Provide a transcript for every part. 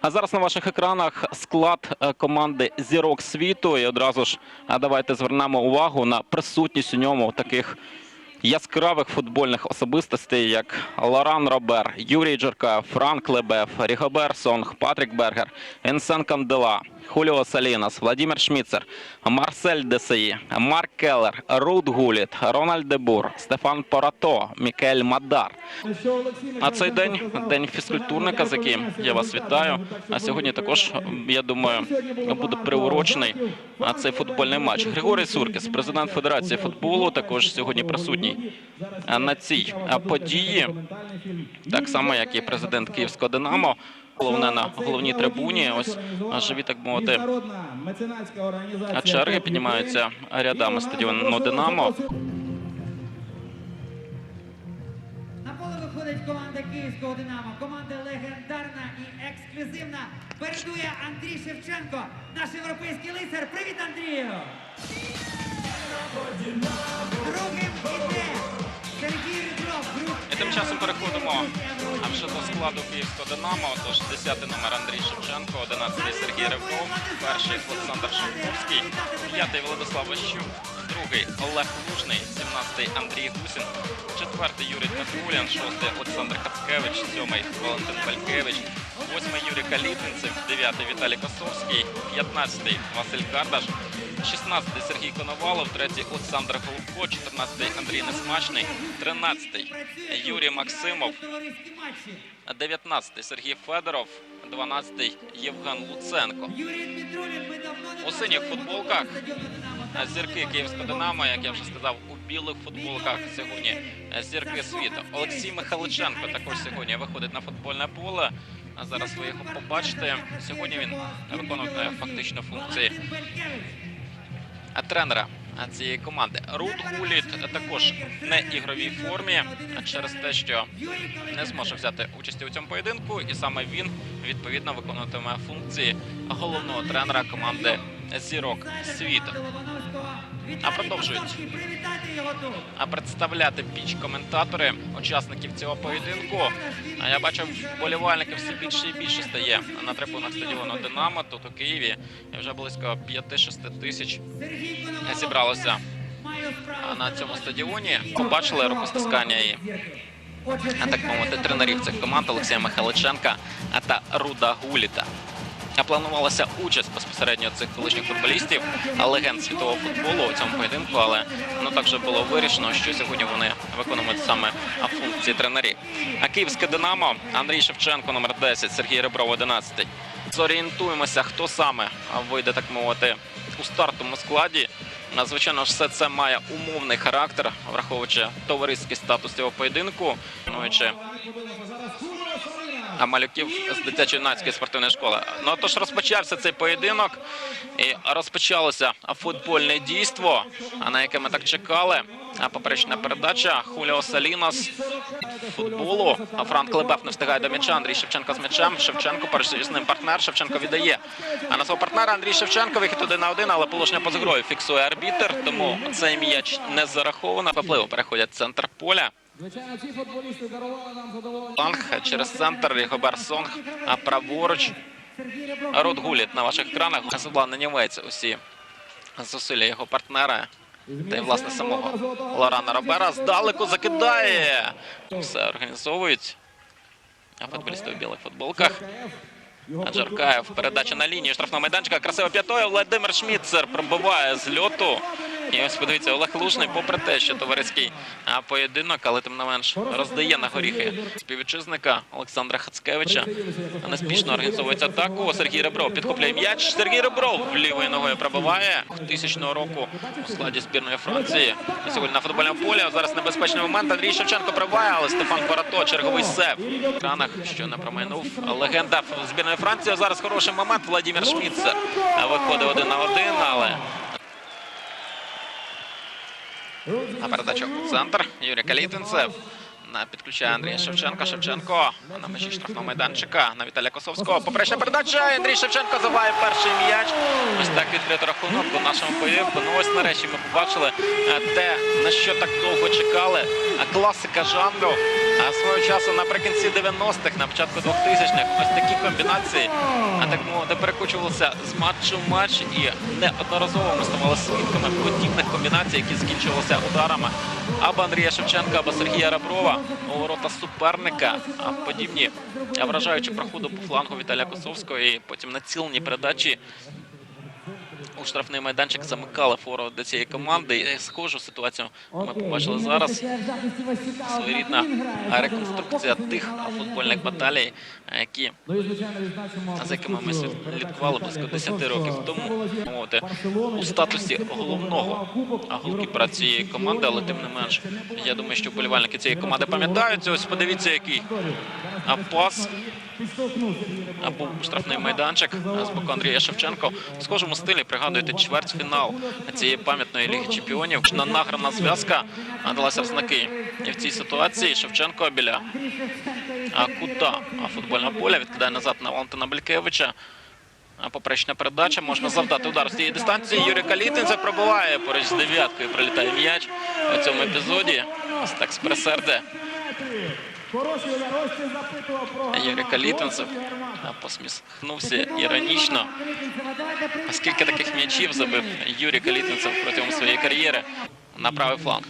А зараз на ваших екранах склад е, команди зірок світу. І одразу ж е, давайте звернемо увагу на присутність у ньому таких яскравих футбольних особистостей, як Лоран Робер, Юрій Джеркаєв, Франк Лебев, Рігобер Сонг, Патрік Бергер, Енсен Кандела, Хуліо Салінас, Владимир Шміцер, Марсель Десеї, Марк Келлер, Рут Гуліт, Рональд Дебур, Стефан Порато, Мікель Мадар. А цей день день фізкультурника, з яким я вас вітаю. А сьогодні також я думаю буде приурочений цей футбольний матч. Григорій Суркіс, президент Федерації футболу, також сьогодні присутній а, на цій події, так само як і президент Київського Динамо. Головне на головній трибуні. Ось живі, так мовити, черги піднімаються рядами стадіону Динамо. На поле виходить команда Київського Динамо. Команда легендарна і ексклюзивна. Передує Андрій Шевченко, наш європейський лицар. Привіт, Андрію! І тим часом переходимо а вже до складу Київського Динамо. Тож 10 номер Андрій Шевченко, 11 Сергій Ревков, перший Олександр Шовковський, п'ятий Владислав Ващук, другий Олег Лужний, 17 Андрій Гусін, четвертий Юрій Дмитрулін, шостий Олександр Хацкевич, сьомий Валентин Фалькевич, восьмий Юрій Калітинцев, дев'ятий Віталій Косовський, 15 Василь Кардаш, 16 Сергій Коновалов, 3 Олександр Голубко, 14 Андрій Несмачний, 13 Юрій Максимов, товариські матчі. 19 Сергій Федоров, 12 Євген Луценко. У синіх футболках Зірки Київського Динамо, як я вже сказав, у білих футболках сьогодні зірки світу. Олексій Михайличенко також сьогодні виходить на футбольне поле. А зараз ви його побачите. Сьогодні він виконує фактично функції тренера цієї команди. Рут Гуліт також не ігровій формі через те, що не зможе взяти участі у цьому поєдинку, і саме він відповідно виконуватиме функції головного тренера команди зірок світу. А продовжують. А представляти піч коментатори учасників цього поєдинку. А я бачив, вболівальників все більше і більше стає на трибунах стадіону Динамо тут у Києві. І вже близько 5-6 тисяч зібралося на цьому стадіоні. Побачили рукостискання і так мовити тренерів цих команд Олексія Михайличенка та Руда Гуліта. Планувалася участь безпосередньо цих колишніх футболістів, легенд світового футболу у цьому поєдинку, але ну так же було вирішено, що сьогодні вони виконують саме функції тренерів. А київське Динамо Андрій Шевченко, номер 10, Сергій Ребров, 11. Зорієнтуємося, хто саме вийде, так мовити, у стартовому складі. Звичайно все це має умовний характер, враховуючи товариський статус цього поєдинку. Ну чи малюків з дитячо-юнацької спортивної школи. Ну тож розпочався цей поєдинок і розпочалося футбольне дійство, на яке ми так чекали. А поперечна передача Хуліо Салінос футболу. А Франк Лебеф не встигає до м'яча. Андрій Шевченко з м'ячем. Шевченко перший з ним партнер. Шевченко віддає. А на свого партнера Андрій Шевченко вихід один на один, але положення поза грою фіксує арбітр. Тому цей м'яч не зараховано. Попливо переходять центр поля. Звичайно, ці футболісти дарували нам задоволення. Сонг через центр, Рігобер Сонг, а праворуч Рут Гуліт на ваших екранах. Світлана Німець усі зусилля його партнера. Та й власне самого Лорана Робера здалеку закидає. Все організовують. А футболісти в білих футболках. А Джаркаєв передача на лінію штрафного майданчика. Красиво п'ятою. Владимир Шміцер пробиває з льоту. І ось подивіться, Олег Лужний, попри те, що товариський поєдинок, але тим не менш роздає на горіхи співвітчизника Олександра Хацкевича. Неспішно організовується атаку. Сергій Ребров підхоплює м'яч. Сергій Ребров лівою ногою пробиває тисячного року у складі збірної Франції. Сьогодні на футбольному полі. Зараз небезпечний момент. Андрій Шевченко пробиває, але Стефан Парато, черговий сев. В екранах, що не промайнув легенда збірної Франції. Зараз хороший момент. Владимир Шміцер виходить один на один, але А передачу у центр. Юрій Калітинцев. На підключає Андрія Шевченка. Шевченко на межі штрафного майданчика на Віталія Косовського. Поперечна передача. Андрій Шевченко забиває перший м'яч. Ось так відкрито рахунок у нашому поєдинку. Ну ось нарешті ми побачили е, те, на що так довго чекали. Класика жанру. А свого часу наприкінці 90-х, на початку 2000-х, ось такі комбінації, а так мовити, перекочувалися з матчу в матч і неодноразово ми ставали свідками подібних комбінацій, які закінчувалися ударами або Андрія Шевченка, або Сергія Реброва у ворота суперника. А подібні вражаючі проходи по флангу Віталія Косовського і потім націлені передачі у штрафний майданчик замикали фору до цієї команди. І схожу ситуацію ми побачили зараз. Своєрідна реконструкція тих футбольних баталій, які Ну за якими ми слідкували близько 10 років тому, мовити, у статусі головного голкіпера цієї команди, але тим не менш, я думаю, що вболівальники цієї команди пам'ятають. Ось подивіться, який пас. Або штрафний майданчик з боку Андрія Шевченко. В схожому стилі пригадуєте чвертьфінал цієї пам'ятної ліги чемпіонів. На награна зв'язка а, далася в знаки. І в цій ситуації Шевченко біля а, кута а, футбольного поля відкидає назад на Валентина Белькевича. Поперечна передача можна завдати удар з цієї дистанції. Юрій Калітин це пробиває поруч з дев'яткою. Прилітає м'яч у цьому епізоді. Ось так з пресерде Хороший удар, ось ти запитував про Юрій Калітинцев а, посміхнувся іронічно. А скільки таких м'ячів забив Юрій Калітинцев протягом своєї кар'єри на правий фланг.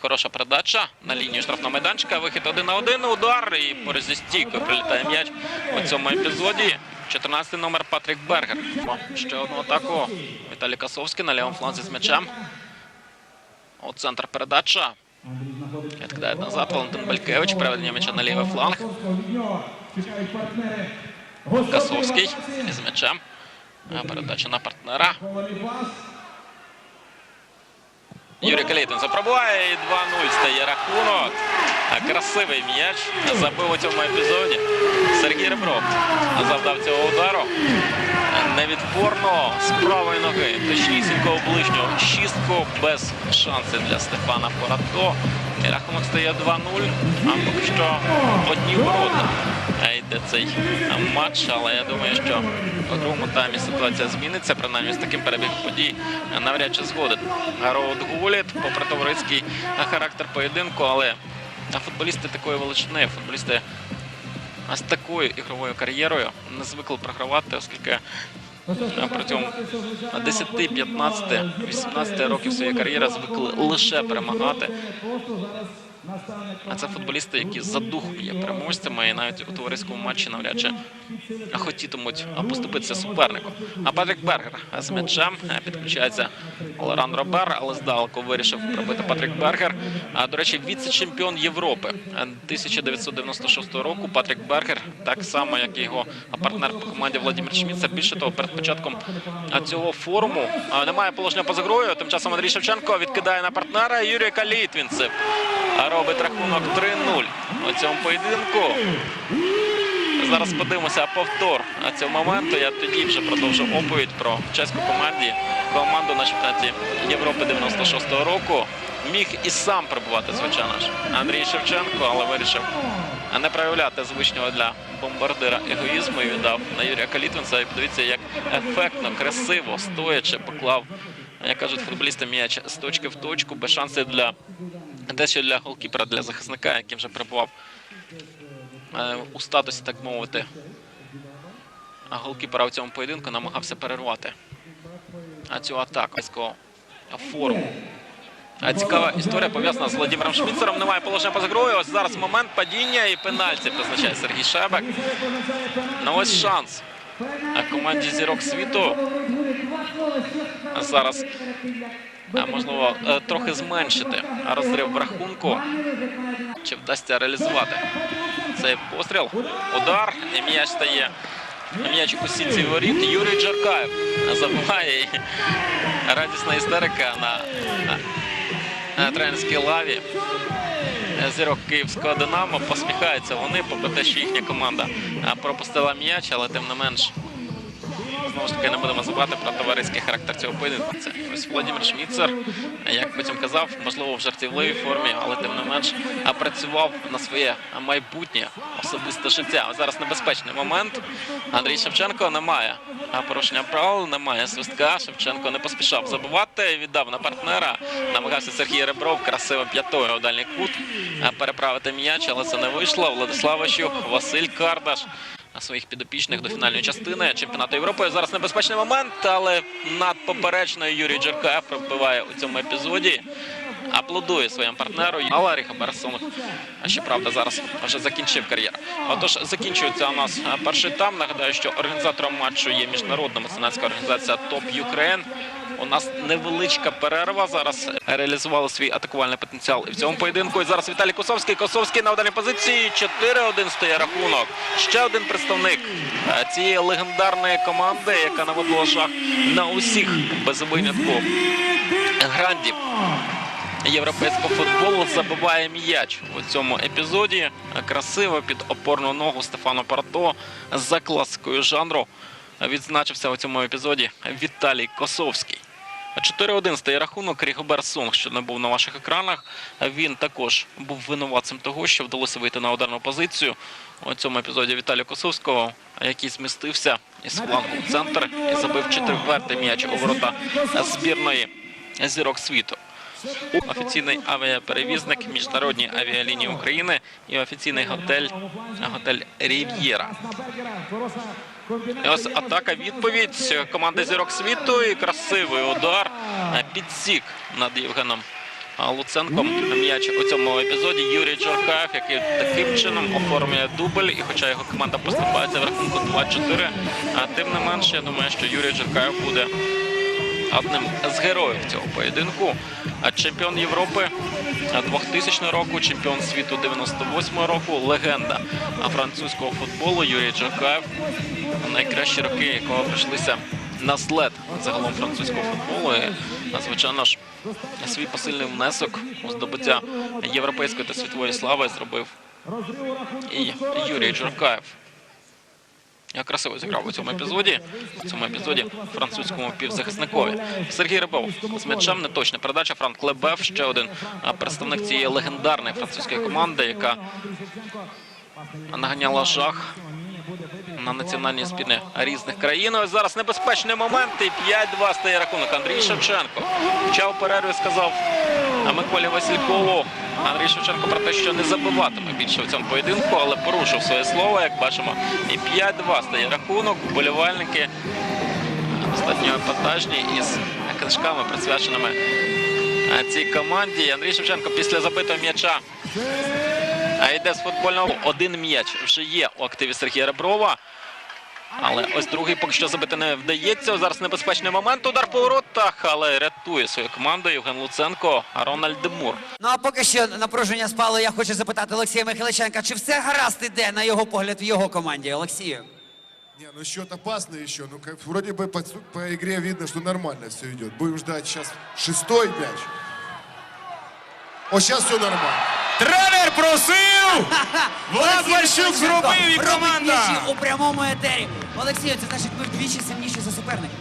Хороша передача на лінію штрафного майданчика. Вихід один на один. Удар і поруч зі стійкою прилітає м'яч у цьому епізоді. 14 номер Патрік Бергер. Ще одну атаку. Віталій Касовський на лівому фланзі з м'ячем. У центр передача. Відкидає назад Валентин Балькевич. Переведення м'яча на лівий фланг. Касовський з м'ячем. Передача на партнера. Юрій Калітин запробуває і 2-0 стає рахунок. Красивий м'яч забив у цьому епізоді. Сергій Ребров завдав цього удару. Невідпорно з правої ноги. Точнісінько ближнього. Шістку без шансів для Стефана Порато. І рахунок стає 2-0. А поки що одні ворота. Е, Йде цей матч, але я думаю, що у другому таймі ситуація зміниться. Принаймні з таким перебігом подій навряд чи згоден. Роуд Гуліт, попри товариський характер поєдинку, але футболісти такої величини, футболісти з такою ігровою кар'єрою не звикли програвати, оскільки е, протягом 10, 15, 18 років своєї кар'єри звикли лише перемагати. А це футболісти, які за духом є переможцями, і навіть у товариському матчі навряд чи хотітимуть поступитися супернику. А Патрік Бергер з м'ячем е, підключається Лоран Робер, але здалеку вирішив пробити Патрік Бергер. До речі, віце-чемпіон Європи е, 1996 року. Патрік Бергер, так само як і його партнер по команді Владимир Шміца. Більше того, перед початком цього форуму немає положення поза грою. Тим часом Андрій Шевченко відкидає на партнера Юрій Калітвінцев. Робить рахунок 3-0 у цьому поєдинку. Зараз подивимося повтор цього моменту. Я тоді вже продовжу оповідь про чеську команді, команду на чемпіонаті Європи 96-го року. Міг і сам прибувати, звичайно ж, Андрій Шевченко, але вирішив не проявляти звичного для бомбардира егоїзму і віддав на Юрія Калітвінця. І подивіться, як ефектно, красиво, стоячи, поклав, як кажуть футболісти, м'яч з точки в точку, без шансів для дещо для голкіпера, для захисника, який вже перебував е, у статусі, так мовити, а голкіпера в цьому поєдинку намагався перервати а цю атаку форму. Цікава історія пов'язана з Владимиром Шміцером. Немає положення поза грою. Ось зараз момент падіння і пенальті призначає Сергій Шебек. Ну ось шанс а команді зірок світу зараз можливо е, трохи зменшити розрив в рахунку. Чи вдасться реалізувати цей постріл? Удар і м'яч стає. М'яч у сітці воріт. Юрій Джаркаєв забиває радісна істерика на тренерській лаві. Зірок київського Динамо посміхаються вони, попри те, що їхня команда пропустила м'яч, але тим не менш знову ж таки не будемо забувати про товариський характер цього поєдинку. Це ось Володимир Шміцер, як потім казав, можливо, в жартівливій формі, але тим не менш працював на своє майбутнє особисте життя. Зараз небезпечний момент. Андрій Шевченко немає порушення правил, немає свистка. Шевченко не поспішав забувати, віддав на партнера. Намагався Сергій Ребров красиво п'ятою у дальній кут переправити м'яч, але це не вийшло. Владиславочук, Василь Кардаш своїх підопічних до фінальної частини чемпіонату Європи. Зараз небезпечний момент, але над поперечною Юрій Джеркаєв пробиває у цьому епізоді. Аплодує своєму партнеру. Але Ріха Берсон, щоправда, зараз вже закінчив кар'єру. Отож, закінчується у нас перший там. Нагадаю, що організатором матчу є міжнародна меценатська організація Топ Юкрейн. У нас невеличка перерва. Зараз реалізували свій атакувальний потенціал і в цьому поєдинку. І зараз Віталій Косовський. Косовський на ударній позиції. 4-1 стає рахунок. Ще один представник е, цієї легендарної команди, яка наводила жах на усіх без винятку грандів європейського футболу забиває м'яч у цьому епізоді. Красиво під опорну ногу Стефано Парто за класикою жанру відзначився у цьому епізоді Віталій Косовський. 4-1 стає рахунок. Рігобер Сонг, що не був на ваших екранах. Він також був винуватцем того, що вдалося вийти на ударну позицію у цьому епізоді Віталія Косовського, який змістився із флангу в центр і забив четвертий м'яч у ворота збірної зірок світу. Офіційний авіаперевізник Міжнародні авіалінії України і офіційний готель готель Рів'єра. Ось атака відповідь команди зірок світу і красивий удар підсік над Євгеном Луценком. М'яч у цьому епізоді Юрій Джоркаєв, який таким чином оформлює дубль. І хоча його команда поступається в рахунку 2-4, а тим не менше, я думаю, що Юрій Джоркаєв буде одним з героїв цього поєдинку. А чемпіон Європи 2000 року, чемпіон світу 98 року, легенда французького футболу Юрій Джакаєв. Найкращі роки, якого прийшлися на след загалом французького футболу. І, звичайно ж, свій посильний внесок у здобуття європейської та світової слави зробив і Юрій Джуркаєв. Я красиво зіграв у цьому епізоді. У цьому епізоді французькому півзахисникові. Сергій Рибов з м'ячем неточна передача. Франк Лебев ще один представник цієї легендарної французької команди, яка наганяла жах на національні спільни різних країн. Ось зараз небезпечний момент. І 5-2 стає рахунок. Андрій Шевченко. Почав перерві, сказав Миколі Василькову. Андрій Шевченко про те, що не забиватиме більше в цьому поєдинку, але порушив своє слово, як бачимо. І 5-2 стає рахунок. Вболівальники достатньо епатажні із книжками, присвяченими е, цій команді. Андрій Шевченко після забитого м'яча йде з футбольного один м'яч вже є у активі Сергія Реброва. Але ось другий поки що забити не вдається. Зараз небезпечний момент. Удар по воротах, але рятує свою команду Євген Луценко, Рональд Демур. Ну а поки що напруження спало, я хочу запитати Олексія Михайличенка, чи все гаразд іде на його погляд в його команді, Олексію? Не, ну счет опасный еще. Ну, как, вроде бы по, по игре видно, что нормально все идет. Будем ждать сейчас шестой мяч. О, сейчас все нормально. Тренер просив! Влад Олексій Ващук Михайличенко зробив і робить команда! м'ячі у прямому етері. Олексію, це значить ми вдвічі сильніші за суперника.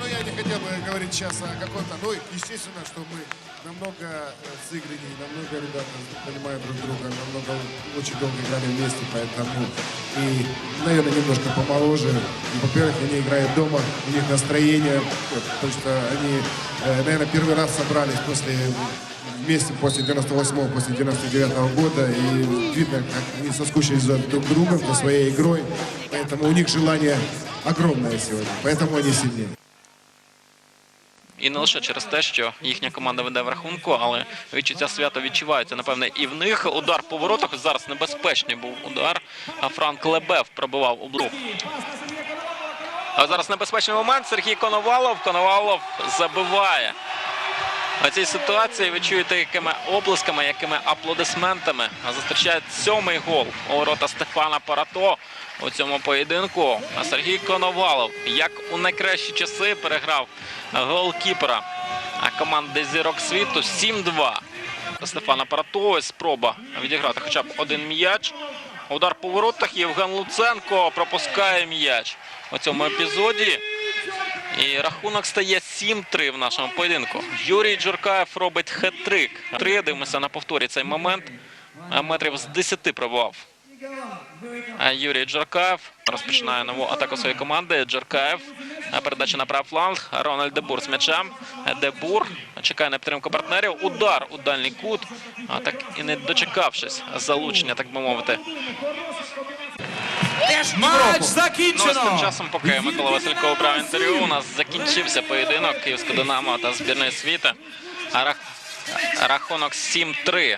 Ну, я не хотел бы говорить сейчас о каком-то... Ну, естественно, что мы намного э, сыграннее, намного ребята понимают друг друга, намного очень долго играли вместе, поэтому и, наверное, немножко помоложе. И, во-первых, они играют дома, у них настроение, вот, потому что они, э, наверное, первый раз собрались после вместе после 98-го, после 99-го года, и видно, как они соскучились за друг другом, за своей игрой, поэтому у них желание огромное сегодня, поэтому они сильнее. І не лише через те, що їхня команда веде в рахунку, але відчуття свята відчуваються, напевне, і в них. Удар по воротах. Зараз небезпечний був удар. А Франк Лебев пробивав у блок. А зараз небезпечний момент. Сергій Коновалов. Коновалов забиває. У цій ситуації ви чуєте, якими оплесками, якими аплодисментами зустрічає сьомий гол у ворота Стефана Парато у цьому поєдинку. А Сергій Коновалов, як у найкращі часи, переграв голкіпера команди зірок світу 7-2. Стефана Парато спроба відіграти хоча б один м'яч. Удар по воротах. Євген Луценко пропускає м'яч у цьому епізоді. І рахунок стає 7-3 в нашому поєдинку. Юрій Джуркаєв робить хет-трик. Три дивимося на повторі цей момент. Метрів з 10 пробував. А Юрій Джуркаєв розпочинає нову атаку своєї команди. Джуркаєв. Передача на правий фланг. Рональд Дебур з м'ячем. Дебур чекає на підтримку партнерів. Удар у дальній кут. Так і не дочекавшись залучення, так би мовити. Матч Ну, ось тим часом, поки Микола Васильков брав інтерв'ю, у нас закінчився поєдинок Київського Динамо та збірної світу. А рах- рахунок 7-3